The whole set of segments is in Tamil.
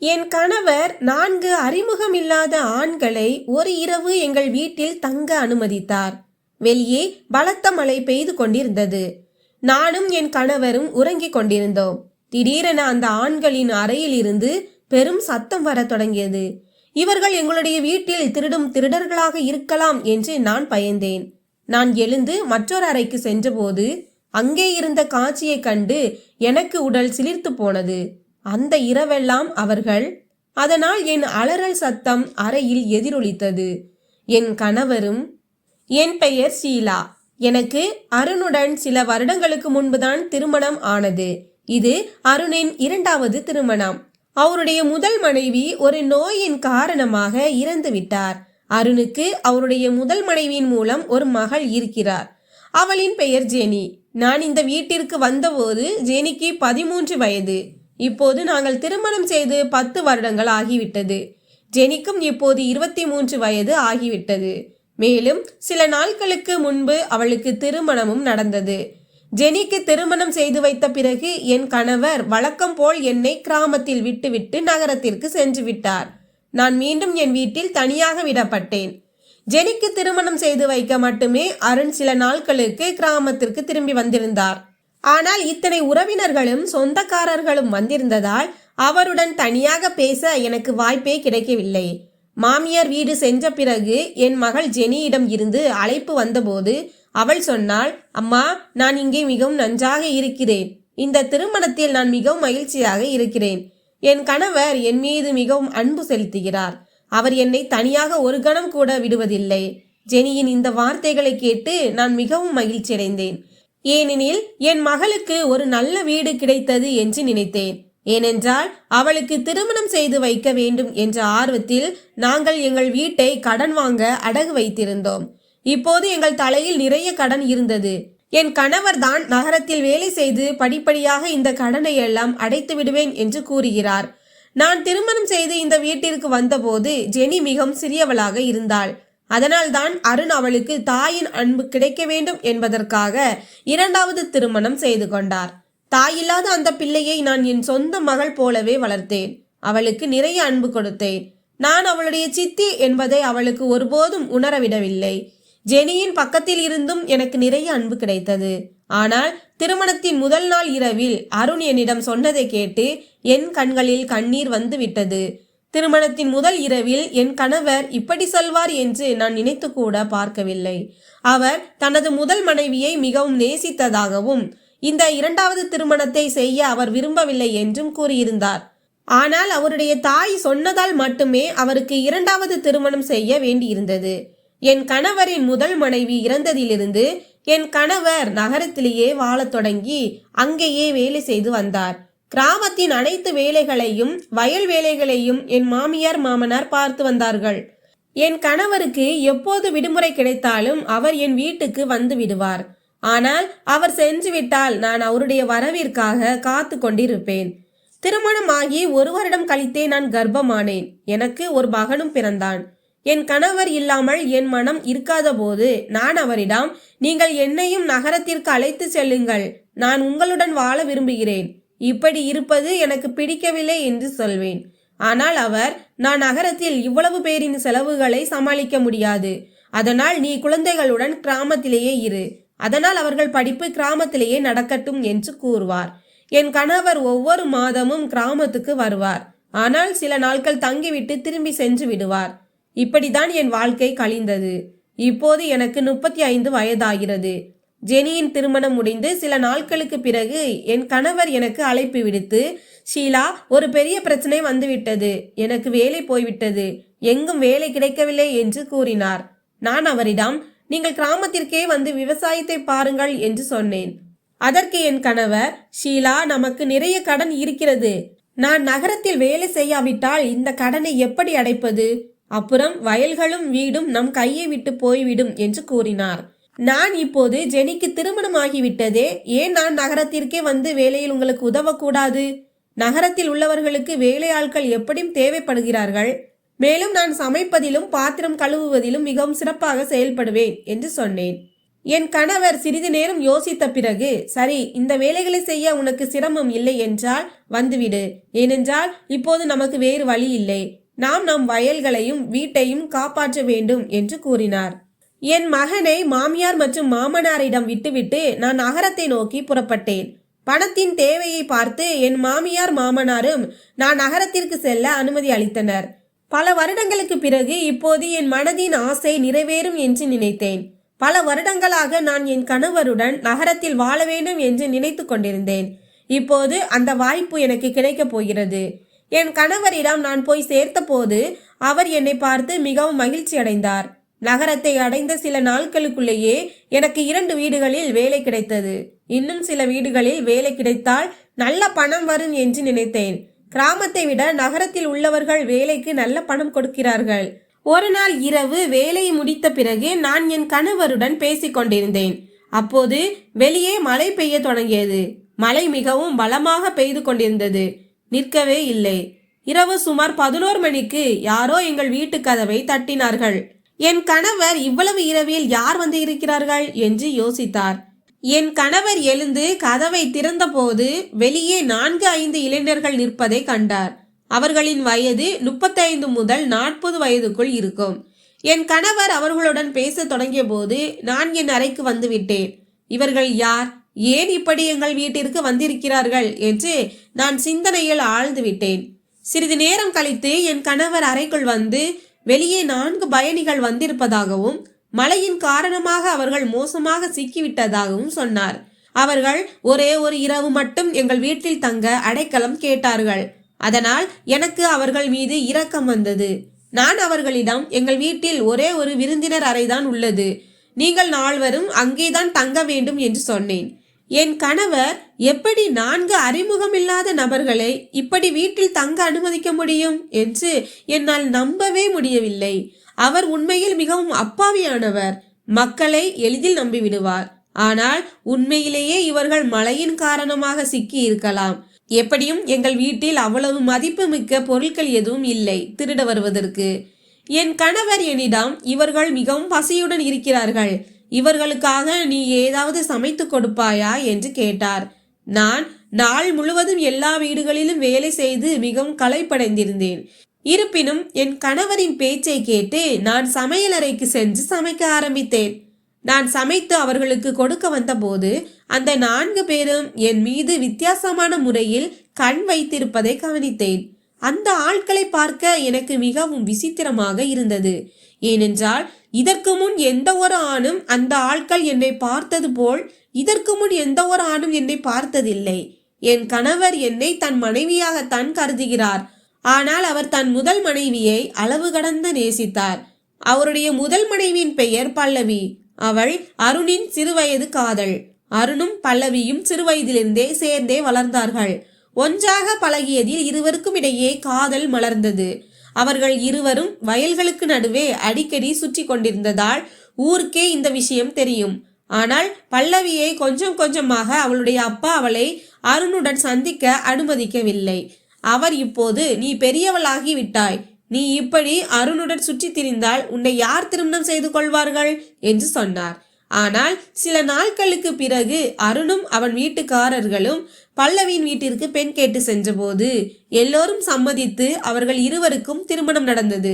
என் கணவர் நான்கு அறிமுகமில்லாத ஆண்களை ஒரு இரவு எங்கள் வீட்டில் தங்க அனுமதித்தார். வெளியே பலத்த மழை பெய்து கொண்டிருந்தது. நானும் என் கணவரும் உறங்கிக் கொண்டிருந்தோம். திடீரென அந்த ஆண்களின் அறையில் இருந்து பெரும் சத்தம் வரத் தொடங்கியது. இவர்கள் எங்களுடைய வீட்டில் திருடும் திருடர்களாக இருக்கலாம் என்று நான் பயந்தேன். நான் எழுந்து மற்றொரு அறைக்கு சென்றபோது அங்கே இருந்த காட்சியைக் கண்டு எனக்கு உடல் சிலிர்த்து போனது. அந்த இரவெல்லாம் அவர்கள் அதனால் என் அலறல் சத்தம் அறையில் எதிரொலித்தது. என் கணவரும் என் பெயர் ஷீலா எனக்கு அருணுடன் சில வருடங்களுக்கு முன்புதான் திருமணம் ஆனது. இது அருணின் இரண்டாவது திருமணம். அவருடைய முதல் மனைவி ஒரு நோயின் காரணமாக இறந்து விட்டார். அருணுக்கு அவருடைய முதல் மனைவியின் மூலம் ஒரு மகள் இருக்கிறார். அவளின் பெயர் ஜெனி. நான் இந்த வீட்டிற்கு வந்தபோது ஜெனிக்கு பதிமூன்று வயது. இப்போது நாங்கள் திருமணம் செய்து பத்து வருடங்கள் ஆகிவிட்டது. ஜெனிக்கும் இப்போது இருபத்தி மூன்று வயது ஆகிவிட்டது. மேலும் சில நாட்களுக்கு முன்பு அவளுக்கு திருமணமும் நடந்தது. ஜெனிக்கு திருமணம் செய்து வைத்த பிறகு என் கணவர் வழக்கம் போல் என்னை கிராமத்தில் விட்டுவிட்டு நகரத்திற்கு சென்று விட்டார். நான் மீண்டும் என் வீட்டில் தனியாக விடப்பட்டேன். ஜெனிக்கு திருமணம் செய்து வைக்க மட்டுமே அருண் சில நாட்களுக்கு கிராமத்திற்கு திரும்பி வந்திருந்தார். ஆனால் இத்தனை உறவினர்களும் சொந்தக்காரர்களும் வந்திருந்ததால் அவருடன் தனியாக பேச எனக்கு வாய்ப்பே கிடைக்கவில்லை. மாமியார் வீடு சென்ற பிறகு என் மகள் ஜெனியிடம் இருந்து அழைப்பு வந்தபோது அவள் சொன்னாள் அம்மா நான் இங்கே மிகவும் நன்றாக இருக்கிறேன். இந்த திருமணத்தில் நான் மிகவும் மகிழ்ச்சியாக இருக்கிறேன். என் கணவர் என் மீது மிகவும் அன்பு செலுத்துகிறார். அவர் என்னை தனியாக ஒரு கணம் கூட விடுவதில்லை. ஜெனியின் இந்த வார்த்தைகளை கேட்டு நான் மிகவும் மகிழ்ச்சியடைந்தேன். ஏனெனில் என் மகளுக்கு ஒரு நல்ல வீடு கிடைத்தது என்று நினைத்தேன். ஏனென்றால் அவளுக்கு திருமணம் செய்து வைக்க வேண்டும் என்ற ஆர்வத்தில் நாங்கள் எங்கள் வீட்டை கடன் வாங்க அடகு வைத்திருந்தோம். இப்போது எங்கள் தலையில் நிறைய கடன் இருந்தது. என் கணவர் தான் நகரத்தில் வேலை செய்து படிப்படியாக இந்த கடனை எல்லாம் அடைத்து விடுவேன் என்று கூறுகிறார். நான் திருமணம் செய்து இந்த வீட்டிற்கு வந்தபோது ஜெனி மிகவும் சிறியவளாக இருந்தாள். அதனால்தான் அருண் அவளுக்கு தாயின் அன்பு கிடைக்க வேண்டும் என்பதற்காக இரண்டாவது திருமணம் செய்து கொண்டார். தாயில்லாத அந்த பிள்ளையை நான் என் சொந்த மகள் போலவே வளர்த்தேன். அவளுக்கு நிறைய அன்பு கொடுத்தேன். நான் அவளுடைய சித்தி என்பதை அவளுக்கு ஒருபோதும் உணரவிடவில்லை. ஜெனியின் பக்கத்தில் இருந்தும் எனக்கு நிறைய அன்பு கிடைத்தது. ஆனால் திருமணத்தின் முதல் நாள் இரவில் அருண் என்னிடம் சொன்னதை கேட்டு என் கண்களில் கண்ணீர் வந்து விட்டது திருமணத்தின் முதல் இரவில் என் கணவர் இப்படி சொல்வார் என்று நான் நினைத்து கூட பார்க்கவில்லை. அவர் தனது முதல் மனைவியை மிகவும் நேசித்ததாகவும் இந்த இரண்டாவது திருமணத்தை செய்ய அவர் விரும்பவில்லை என்றும் கூறியிருந்தார். ஆனால் அவருடைய தாய் சொன்னதால் மட்டுமே அவருக்கு இரண்டாவது திருமணம் செய்ய வேண்டியிருந்தது. என் கணவரின் முதல் மனைவி இறந்ததிலிருந்து என் கணவர் நகரத்திலேயே வாழத் தொடங்கி அங்கேயே வேலை செய்து வந்தார். கிராமத்தின் அனைத்து வேலைகளையும் வயல் வேலைகளையும் என் மாமியார் மாமனார் பார்த்து வந்தார்கள். என் கணவருக்கு எப்போது விடுமுறை கிடைத்தாலும் அவர் என் வீட்டுக்கு வந்து விடுவார். ஆனால் அவர் சென்று விட்டால் நான் அவருடைய வரவிற்காக காத்து கொண்டிருப்பேன். திருமணமாகி ஒரு வருடம் கழித்தே நான் கர்ப்பமானேன். எனக்கு ஒரு மகனும் பிறந்தான். என் கணவர் இல்லாமல் என் மனம் இருக்காத போது நான் அவரிடம் நீங்கள் என்னையும் நகரத்திற்கு அழைத்து செல்லுங்கள். நான் உங்களுடன் வாழ விரும்புகிறேன். இப்படி இருப்பது எனக்கு பிடிக்கவில்லை என்று சொல்வேன். ஆனால் அவர் நான் நகரத்தில் இவ்வளவு பேரின் செலவுகளை சமாளிக்க முடியாது. அதனால் நீ குழந்தைகளுடன் கிராமத்திலேயே இரு. அதனால் அவர்கள் படிப்பு கிராமத்திலேயே நடக்கட்டும் என்று கூறுவார். என் கணவர் ஒவ்வொரு மாதமும் கிராமத்துக்கு வருவார். ஆனால் சில நாட்கள் தங்கிவிட்டு திரும்பி சென்று விடுவார். இப்படிதான் என் வாழ்க்கை கழிந்தது. இப்போது எனக்கு முப்பத்தி ஐந்து வயதாகிறது. ஜெனியின் திருமணம் முடிந்து சில நாட்களுக்கு பிறகு என் கணவர் எனக்கு அழைப்பு விடுத்து ஷீலா ஒரு பெரிய பிரச்சனை வந்துவிட்டது. எனக்கு வேலை போய்விட்டது. எங்கும் வேலை கிடைக்கவில்லை என்று கூறினார். நான் அவரிடம் நீங்கள் கிராமத்திற்கே வந்து விவசாயத்தை பாருங்கள் என்று சொன்னேன். அதற்கு என் கணவர் ஷீலா நமக்கு நிறைய கடன் இருக்கிறது. நான் நகரத்தில் வேலை செய்யாவிட்டால் இந்த கடனை எப்படி அடைப்பது? அப்புறம் வயல்களும் வீடும் நம் கையை விட்டு போய்விடும் என்று கூறினார். நான் இப்போது ஜெனிக்கு திருமணம் ஆகிவிட்டதே ஏன் நான் நகரத்திற்கே வந்து வேலையில் உங்களுக்கு உதவக்கூடாது? நகரத்தில் உள்ளவர்களுக்கு வேலை ஆட்கள் எப்படியும் தேவைப்படுகிறார்கள். மேலும் நான் சமைப்பதிலும் பாத்திரம் கழுவுவதிலும் மிகவும் சிறப்பாக செயல்படுவேன் என்று சொன்னேன். என் கணவர் சிறிது நேரம் யோசித்த பிறகு சரி இந்த வேலைகளை செய்ய உனக்கு சிரமம் இல்லை என்றால் வந்துவிடு. ஏனென்றால் இப்போது நமக்கு வேறு வழி இல்லை. நாம் நம் வயல்களையும் வீட்டையும் காப்பாற்ற வேண்டும் என்று கூறினார். என் மகனை மாமியார் மற்றும் மாமனாரிடம் விட்டுவிட்டு நான் நகரத்தை நோக்கி புறப்பட்டேன். பணத்தின் தேவையை பார்த்து என் மாமியார் மாமனாரும் நான் நகரத்திற்கு செல்ல அனுமதி அளித்தனர். பல வருடங்களுக்கு பிறகு இப்போது என் மனதின் ஆசை நிறைவேறும் என்று நினைத்தேன். பல வருடங்களாக நான் என் கணவருடன் நகரத்தில் வாழ வேண்டும் என்று நினைத்து கொண்டிருந்தேன். இப்போது அந்த வாய்ப்பு எனக்கு கிடைக்கப் போகிறது. என் கணவரிடம் நான் போய் சேர்த்தபோது அவர் என்னை பார்த்து மிகவும் மகிழ்ச்சி அடைந்தார் நகரத்தை அடைந்த சில நாட்களுக்குள்ளேயே எனக்கு இரண்டு வீடுகளில் வேலை கிடைத்தது. இன்னும் சில வீடுகளில் வேலை கிடைத்தால் நல்ல பணம் வரும் என்று நினைத்தேன். கிராமத்தை விட நகரத்தில் உள்ளவர்கள் வேலைக்கு நல்ல பணம் கொடுக்கிறார்கள். ஒரு நாள் இரவு வேலையை முடித்த பிறகு நான் என் கணவருடன் பேசிக் கொண்டிருந்தேன். அப்போது வெளியே மழை பெய்ய தொடங்கியது. மழை மிகவும் பலமாக பெய்து கொண்டிருந்தது. நிற்கவே இல்லை. இரவு சுமார் பதினோரு மணிக்கு யாரோ எங்கள் வீட்டு கதவை தட்டினார்கள். என் கணவர் இவ்வளவு இரவில் யார் வந்து இருக்கிறார்கள்? என்று யோசித்தார். என் கணவர் எழுந்து கதவை திறந்தபோது வெளியே நான்கு ஐந்து இளைஞர்கள் நிற்பதை கண்டார். அவர்களின் வயது முப்பத்தைந்து முதல் நாற்பது வயதுக்குள் இருக்கும். என் கணவர் அவர்களுடன் பேசத் தொடங்கிய போது நான் என் அறைக்கு வந்துவிட்டேன். இவர்கள் யார்? ஏன் இப்படி எங்கள் வீட்டிற்கு வந்திருக்கிறார்கள்? என்று நான் சிந்தனையில் ஆழ்ந்து விட்டேன். சிறிது நேரம் கழித்து என் கணவர் அறைக்குள் வந்து வெளியே நான்கு பயணிகள் வந்திருப்பதாகவும் மழையின் காரணமாக அவர்கள் மோசமாக சிக்கிவிட்டதாகவும் சொன்னார். அவர்கள் ஒரே ஒரு இரவு மட்டும் எங்கள் வீட்டில் தங்க அடைக்கலம் கேட்டார்கள். அதனால் எனக்கு அவர்கள் மீது இரக்கம் வந்தது. நான் அவர்களிடம் எங்கள் வீட்டில் ஒரே ஒரு விருந்தினர் அறைதான் உள்ளது. நீங்கள் நால்வரும் அங்கேதான் தங்க வேண்டும் என்று சொன்னேன். என் கணவர் எப்படி நான்கு அறிமுகமில்லாத நபர்களை இப்படி வீட்டில் தங்க அனுமதிக்க முடியும் என்று என்னால் நம்பவே முடியவில்லை. அவர் உண்மையில் மிகவும் அப்பாவியானவர். மக்களை எளிதில் நம்பிவிடுவார். ஆனால் உண்மையிலேயே இவர்கள் மழையின் காரணமாக சிக்கி இருக்கலாம் எப்படியும் எங்கள் வீட்டில் அவ்வளவு மதிப்புமிக்க பொருட்கள் எதுவும் இல்லை திருட வருவதற்கு. என் கணவர் என்னிடம் இவர்கள் மிகவும் பசியுடன் இருக்கிறார்கள். இவர்களுக்காக நீ ஏதாவது சமைத்து கொடுப்பாயா? என்று கேட்டார். நான் நாள் முழுவதும் எல்லா வீடுகளிலும் வேலை செய்து மிகவும் களைப்படைந்திருந்தேன். இருப்பினும் என் கணவரின் பேச்சை கேட்டு நான் சமையலறைக்கு சென்று சமைக்க ஆரம்பித்தேன். நான் சமைத்து அவர்களுக்கு கொடுக்க வந்தபோது அந்த நான்கு பேரும் என் மீது வித்தியாசமான முறையில் கண் வைத்திருப்பதை கவனித்தேன். அந்த ஆட்களை பார்க்க எனக்கு மிகவும் விசித்திரமாக இருந்தது. ஏனென்றால் இதற்கு முன் எந்த ஒரு ஆணும் அந்த ஆட்கள் என்னை பார்த்தது போல் இதற்கு முன் எந்த ஒரு ஆணும் என்னை பார்த்ததில்லை. என் கணவர் என்னை தன் மனைவியாகத்தான் கருதுகிறார். ஆனால் அவர் தன் முதல் மனைவியை அளவு கடந்து நேசித்தார். அவருடைய முதல் மனைவியின் பெயர் பல்லவி. அவள் அருணின் சிறுவயது காதல். அருணும் பல்லவியும் சிறுவயதிலிருந்தே சேர்ந்தே வளர்ந்தார்கள். ஒன்றாக பழகியதில் இருவருக்கும் இடையே காதல் மலர்ந்தது. அவர்கள் இருவரும் வயல்களுக்கு நடுவே அடிக்கடி சுற்றி கொண்டிருந்ததால் ஊருக்கே இந்த விஷயம் தெரியும். ஆனால் பல்லவியை கொஞ்சம் கொஞ்சமாக அவளுடைய அப்பா அவளை அருணுடன் சந்திக்க அனுமதிக்கவில்லை. அவர் இப்போது நீ பெரியவளாகி விட்டாய். நீ இப்படி அருணுடன் சுற்றி திரிந்தால் உன்னை யார் திருமணம் செய்து கொள்வார்கள்? என்று சொன்னார். ஆனால் சில நாட்களுக்கு பிறகு அருணும் அவன் வீட்டுக்காரர்களும் பல்லவியின் வீட்டிற்கு பெண் கேட்டு சென்றபோது எல்லோரும் சம்மதித்து அவர்கள் இருவருக்கும் திருமணம் நடந்தது.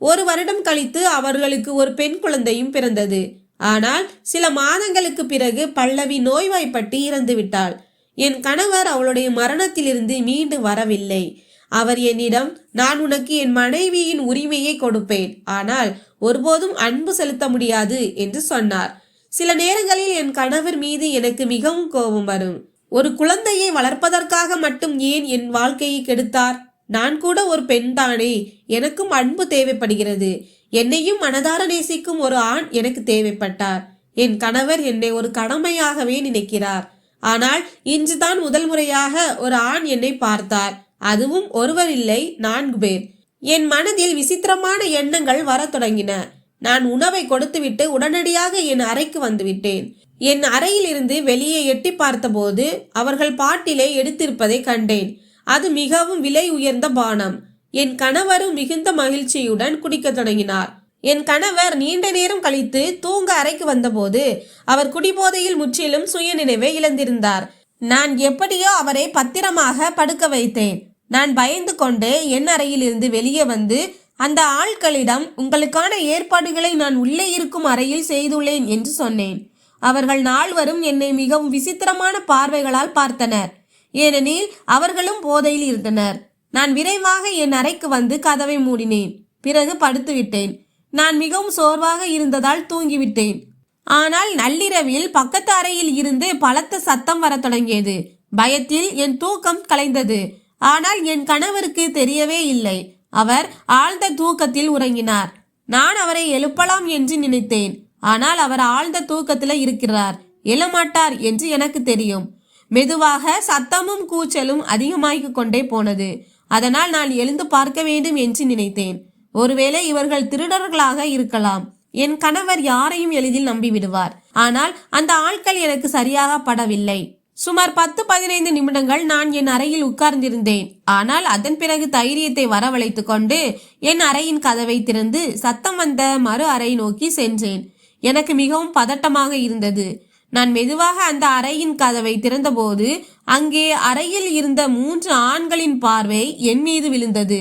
ஒரு வருடம் கழித்து அவர்களுக்கு ஒரு பெண் குழந்தையும் பிறந்தது. ஆனால் சில மாதங்களுக்கு பிறகு பல்லவி நோய்வாய்ப்பட்டு இறந்து விட்டாள். என் கணவர் அவளுடைய மரணத்திலிருந்து மீண்டு வரவில்லை. அவர் என்னிடம் நான் உனக்கு என் மனைவியின் உரிமையை கொடுப்பேன். ஆனால் ஒருபோதும் அன்பு செலுத்த முடியாது என்று சொன்னார். சில நேரங்களில் என் கணவர் மீது எனக்கு மிகவும் கோபம் வரும். ஒரு குழந்தையை வளர்ப்பதற்காக மட்டும் ஏன் என் வாழ்க்கையை கெடுத்தார்? நான் கூட ஒரு பெண்தானே எனக்கும் அன்பு தேவைப்படுகிறது. என்னையும் மனதார நேசிக்கும் ஒரு ஆண் எனக்கு தேவைப்பட்டார். என் கணவர் என்னை ஒரு கடமையாகவே நினைக்கிறார். ஆனால் இன்றுதான் முதல் முறையாக ஒரு ஆண் என்னை பார்த்தார். அதுவும் ஒருவர் இல்லை நான்கு பேர். என் மனதில் விசித்திரமான எண்ணங்கள் வரத் தொடங்கின. நான் உணவை கொடுத்துவிட்டு உடனடியாக என் அறைக்கு வந்துவிட்டேன். என் அறையிலிருந்து வெளியே எட்டி பார்த்தபோது அவர்கள் பாட்டிலே எடுத்திருப்பதை கண்டேன். அது மிகவும் விலை உயர்ந்த பானம். என் கணவரும் மிகுந்த மகிழ்ச்சியுடன் குடிக்கத் தொடங்கினார். என் கணவர் நீண்ட நேரம் கழித்து தூங்க அறைக்கு வந்தபோது அவர் குடிபோதையில் முற்றிலும் சுயநினைவை இழந்திருந்தார். நான் எப்படியோ அவரை பத்திரமாக படுக்க வைத்தேன். நான் பயந்து கொண்டு என் அறையிலிருந்து வெளியே வந்து அந்த ஆட்களிடம் உங்களுக்கான ஏற்பாடுகளை நான் உள்ளே இருக்கும் அறையில் செய்துள்ளேன் என்று சொன்னேன். அவர்கள் நால்வரும் என்னை மிகவும் விசித்திரமான பார்வைகளால் பார்த்தனர். ஏனெனில் அவர்களும் போதையில் இருந்தனர். நான் விரைவாக என் அறைக்கு வந்து கதவை மூடினேன். பிறகு படுத்துவிட்டேன். நான் மிகவும் சோர்வாக இருந்ததால் தூங்கிவிட்டேன். ஆனால் நள்ளிரவில் பக்கத்து அறையில் இருந்து பலத்த சத்தம் வரத் தொடங்கியது. பயத்தில் என் தூக்கம் கலைந்தது. ஆனால் என் கணவருக்கு தெரியவே இல்லை. அவர் ஆழ்ந்த தூக்கத்தில் உறங்கினார். நான் அவரை எழுப்பலாம் என்று நினைத்தேன். ஆனால் அவர் ஆழ்ந்த தூக்கத்தில் இருக்கிறார். எழமாட்டார் என்று எனக்கு தெரியும். மெதுவாக சத்தமும் கூச்சலும் அதிகமாகிக் கொண்டே போனது. அதனால் நான் எழுந்து பார்க்க வேண்டும் என்று நினைத்தேன். ஒருவேளை இவர்கள் திருடர்களாக இருக்கலாம். என் கணவர் யாரையும் எளிதில் நம்பிவிடுவார். ஆனால் அந்த ஆட்கள் எனக்கு சரியாக படவில்லை. சுமார் பத்து பதினைந்து நிமிடங்கள் நான் என் அறையில் உட்கார்ந்திருந்தேன். ஆனால் அதன் பிறகு தைரியத்தை வரவழைத்து கொண்டு என் அறையின் கதவை திறந்து சத்தம் வந்த மறு அறை நோக்கி சென்றேன். எனக்கு மிகவும் பதட்டமாக இருந்தது. நான் மெதுவாக அந்த அறையின் கதவை திறந்தபோது அங்கே அறையில் இருந்த மூன்று ஆண்களின் பார்வை என் மீது விழுந்தது.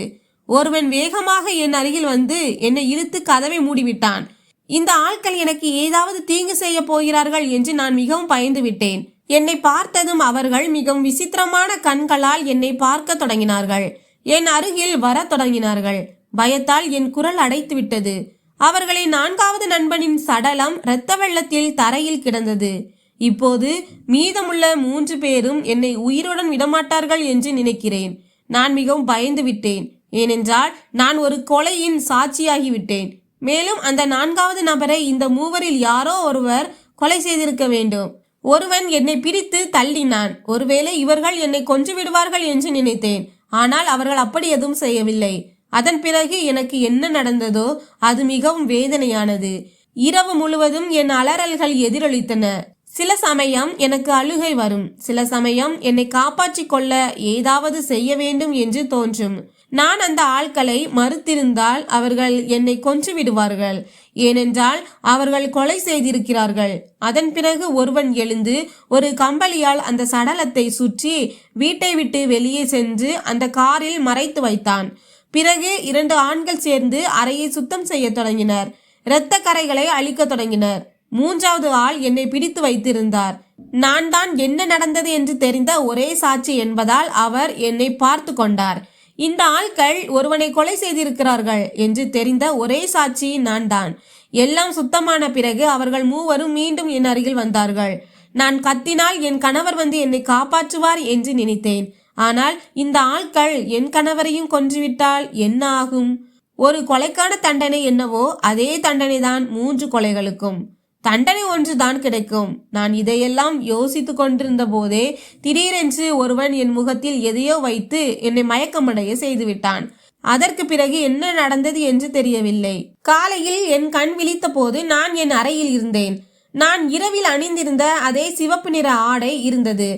ஒருவன் வேகமாக என் அருகில் வந்து என்னை இழுத்து கதவை மூடிவிட்டான். இந்த ஆட்கள் எனக்கு ஏதாவது தீங்கு செய்ய போகிறார்கள் என்று நான் மிகவும் பயந்து விட்டேன் என்னை பார்த்ததும் அவர்கள் மிகவும் விசித்திரமான கண்களால் என்னை பார்க்க தொடங்கினார்கள். என் அருகில் வரத் தொடங்கினார்கள். பயத்தால் என் குரல் அடைத்து விட்டது அவர்களின் நான்காவது நண்பனின் சடலம் இரத்த வெள்ளத்தில் தரையில் கிடந்தது. இப்போது மீதமுள்ள மூன்று பேரும் என்னை உயிருடன் விடமாட்டார்கள் என்று நினைக்கிறேன். நான் மிகவும் பயந்து விட்டேன். ஏனென்றால் நான் ஒரு கொலையின் சாட்சியாகிவிட்டேன் மேலும் அந்த நான்காவது நபரை இந்த மூவரில் யாரோ ஒருவர் கொலை செய்திருக்க வேண்டும். ஒருவன் என்னை பிரித்து தள்ளினான். ஒருவேளை இவர்கள் என்னை கொன்று விடுவார்கள் என்று நினைத்தேன். ஆனால் அவர்கள் அப்படி எதுவும் செய்யவில்லை. அதன் பிறகு எனக்கு என்ன நடந்ததோ அது மிகவும் வேதனையானது. இரவு முழுவதும் என் அலறல்கள் எதிரொலித்தன. சில சமயம் எனக்கு அழுகை வரும். சில சமயம் என்னை காப்பாற்றிக் கொள்ள ஏதாவது செய்ய வேண்டும் என்று தோன்றும். நான் அந்த ஆட்களை மறுத்திருந்தால் அவர்கள் என்னை கொன்று விடுவார்கள். ஏனென்றால் அவர்கள் கொலை செய்திருக்கிறார்கள். அதன் பிறகு ஒருவன் எழுந்து ஒரு கம்பளியால் அந்த சடலத்தை சுற்றி வீட்டை விட்டு வெளியே சென்று அந்த காரில் மறைத்து வைத்தான். பிறகு இரண்டு ஆண்கள் சேர்ந்து அறையை சுத்தம் செய்ய தொடங்கினர். இரத்த கரைகளை அழிக்க தொடங்கினர். மூன்றாவது ஆள் என்னை பிடித்து வைத்திருந்தார். நான் தான் என்ன நடந்தது என்று தெரிந்த ஒரே சாட்சி என்பதால் அவர் என்னை பார்த்து கொண்டார். இந்த ஆட்கள் ஒருவனை கொலை செய்திருக்கிறார்கள் என்று தெரிந்த ஒரே சாட்சி நான் தான் எல்லாம் சுத்தமான பிறகு அவர்கள் மூவரும் மீண்டும் என் அருகில் வந்தார்கள். நான் கத்தினால் என் கணவர் வந்து என்னை காப்பாற்றுவார் என்று நினைத்தேன். ஆனால் இந்த ஆட்கள் என் கணவரையும் கொன்றுவிட்டால் என்ன ஆகும்? ஒரு கொலைக்கான தண்டனை என்னவோ அதே தண்டனை தான் மூன்று கொலைகளுக்கும். தண்டனை ஒன்றுதான் கிடைக்கும். நான் இதையெல்லாம் யோசித்து கொண்டிருந்த போதே திடீரென்று ஒருவன் என் முகத்தில் எதையோ வைத்து என்னை மயக்கமடைய செய்துவிட்டான். அதற்கு பிறகு என்ன நடந்தது என்று தெரியவில்லை. காலையில் என் கண் விழித்த போது நான் என் அறையில் இருந்தேன். நான் இரவில் அணிந்திருந்த அதே சிவப்பு நிற ஆடை இருந்தது.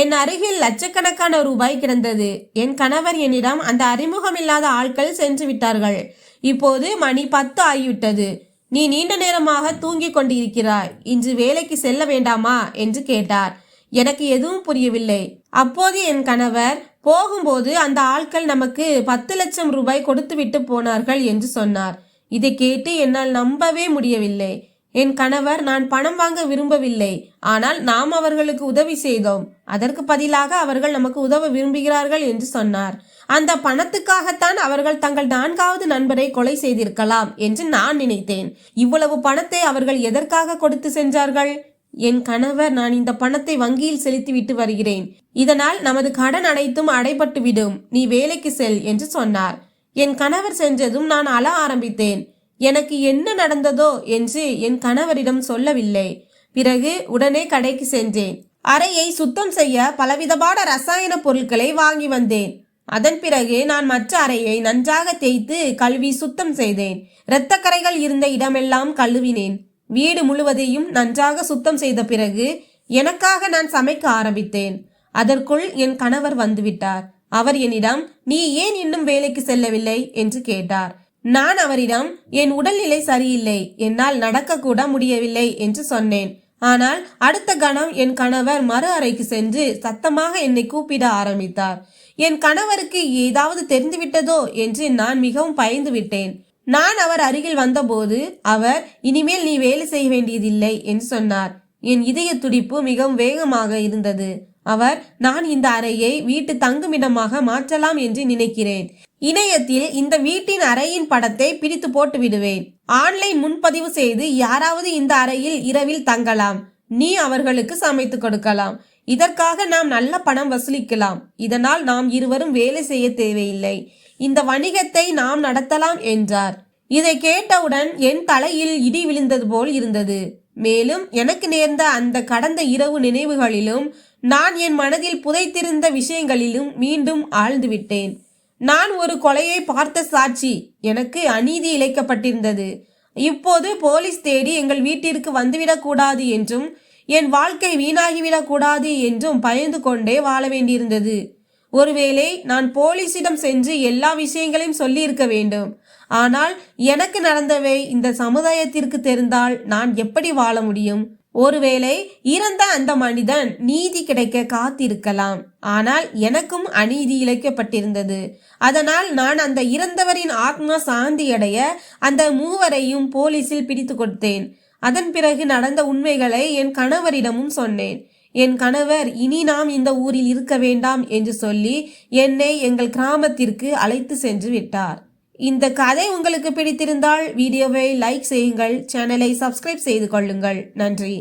என் அருகில் லட்சக்கணக்கான ரூபாய் கிடந்தது. என் கணவர் என்னிடம் அந்த அறிமுகமில்லாத ஆட்கள் சென்று விட்டார்கள். இப்போது மணி பத்து ஆகிவிட்டது. நீ நீண்ட நேரமாக தூங்கிக் கொண்டிருக்கிறாய். இன்று வேலைக்கு செல்ல வேண்டாமா? என்று கேட்டார். எனக்கு எதுவும் புரியவில்லை. அப்போது என் கணவர் போகும்போது அந்த ஆட்கள் நமக்கு பத்து லட்சம் ரூபாய் கொடுத்து விட்டு போனார்கள் என்று சொன்னார். இதை கேட்டு என்னால் நம்பவே முடியவில்லை. என் கணவர் நான் பணம் வாங்க விரும்பவில்லை. ஆனால் நாம் அவர்களுக்கு உதவி செய்தோம். அதற்கு பதிலாக அவர்கள் நமக்கு உதவ விரும்புகிறார்கள் என்று சொன்னார். அந்த பணத்துக்காகத்தான் அவர்கள் தங்கள் நான்காவது நண்பரை கொலை செய்திருக்கலாம் என்று நான் நினைத்தேன். இவ்வளவு பணத்தை அவர்கள் எதற்காக கொடுத்து சென்றார்கள்? என் கணவர் நான் இந்த பணத்தை வங்கியில் செலுத்திவிட்டு வருகிறேன். இதனால் நமது கடன் அனைத்தும் அடைபட்டுவிடும். நீ வேலைக்கு செல் என்று சொன்னார். என் கணவர் சென்றதும் நான் அழ ஆரம்பித்தேன். எனக்கு என்ன நடந்ததோ என்று என் கணவரிடம் சொல்லவில்லை. பிறகு உடனே கடைக்கு சென்றேன். அறையை சுத்தம் செய்ய பலவிதமான ரசாயன பொருட்களை வாங்கி வந்தேன். அதன் பிறகு நான் மற்ற அறையை நன்றாக தேய்த்து கழுவி சுத்தம் செய்தேன். இரத்தக்கரைகள் இருந்த இடமெல்லாம் கழுவினேன். வீடு முழுவதையும் நன்றாக சுத்தம் செய்த பிறகு எனக்காக நான் சமைக்க ஆரம்பித்தேன். அதற்குள் என் கணவர் வந்துவிட்டார். அவர் என்னிடம் நீ ஏன் இன்னும் வேலைக்கு செல்லவில்லை? என்று கேட்டார். நான் அவரிடம் என் உடல்நிலை சரியில்லை. என்னால் நடக்கக்கூட முடியவில்லை என்று சொன்னேன். ஆனால் அடுத்த கணம் என் கணவர் மறு அறைக்கு சென்று சத்தமாக என்னை கூப்பிட ஆரம்பித்தார். என் கணவருக்கு ஏதாவது தெரிந்துவிட்டதோ என்று நான் மிகவும் பயந்து விட்டேன் நான் அவர் அருகில் வந்தபோது அவர் இனிமேல் நீ வேலை செய்ய வேண்டியதில்லை என்று சொன்னார். என் இதய துடிப்பு மிகவும் வேகமாக இருந்தது. அவர் நான் இந்த அறையை வீட்டு தங்குமிடமாக மாற்றலாம் என்று நினைக்கிறேன். இணையத்தில் இந்த வீட்டின் அறையின் படத்தை பிடித்து போட்டு விடுவேன். ஆன்லைன் முன்பதிவு செய்து யாராவது இந்த அறையில் இரவில் தங்கலாம். நீ அவர்களுக்கு சமைத்து கொடுக்கலாம். இதற்காக நாம் நல்ல பணம் வசூலிக்கலாம். இதனால் நாம் இருவரும் வேலை செய்ய தேவையில்லை. இந்த வணிகத்தை நாம் நடத்தலாம் என்றார். இதை கேட்டவுடன் என் தலையில் இடி விழுந்தது போல் இருந்தது. மேலும் எனக்கு நேர்ந்த அந்த கடந்த இரவு நினைவுகளிலும் நான் என் மனதில் புதைத்திருந்த விஷயங்களிலும் மீண்டும் ஆழ்ந்துவிட்டேன் நான் ஒரு கொலையை பார்த்த சாட்சி எனக்கு அநீதி இழைக்கப்பட்டிருந்தது. இப்போது போலீஸ் தேடி எங்கள் வீட்டிற்கு வந்துவிடக்கூடாது என்றும் என் வாழ்க்கை வீணாகிவிடக் கூடாது என்றும் பயந்து கொண்டே வாழ வேண்டியிருந்தது. ஒருவேளை நான் போலீசிடம் சென்று எல்லா விஷயங்களையும் சொல்லியிருக்க வேண்டும். ஆனால் எனக்கு நடந்தவை இந்த சமுதாயத்திற்கு தெரிந்தால் நான் எப்படி வாழ முடியும்? ஒருவேளை இறந்த அந்த மனிதன் நீதி கிடைக்க காத்திருக்கலாம். ஆனால் எனக்கும் அநீதி இழைக்கப்பட்டிருந்தது. அதனால் நான் அந்த இறந்தவரின் ஆத்மா சாந்தியடைய அந்த மூவரையும் போலீசில் பிடித்து கொடுத்தேன். அதன் பிறகு நடந்த உண்மைகளை என் கணவரிடமும் சொன்னேன். என் கணவர் இனி நாம் இந்த ஊரில் இருக்க வேண்டாம் என்று சொல்லி என்னை எங்கள் கிராமத்திற்கு அழைத்து சென்று விட்டார். இந்த கதை உங்களுக்கு பிடித்திருந்தால் வீடியோவை லைக் செய்யுங்கள் சேனலை சப்ஸ்கிரைப் செய்து கொள்ளுங்கள். நன்றி.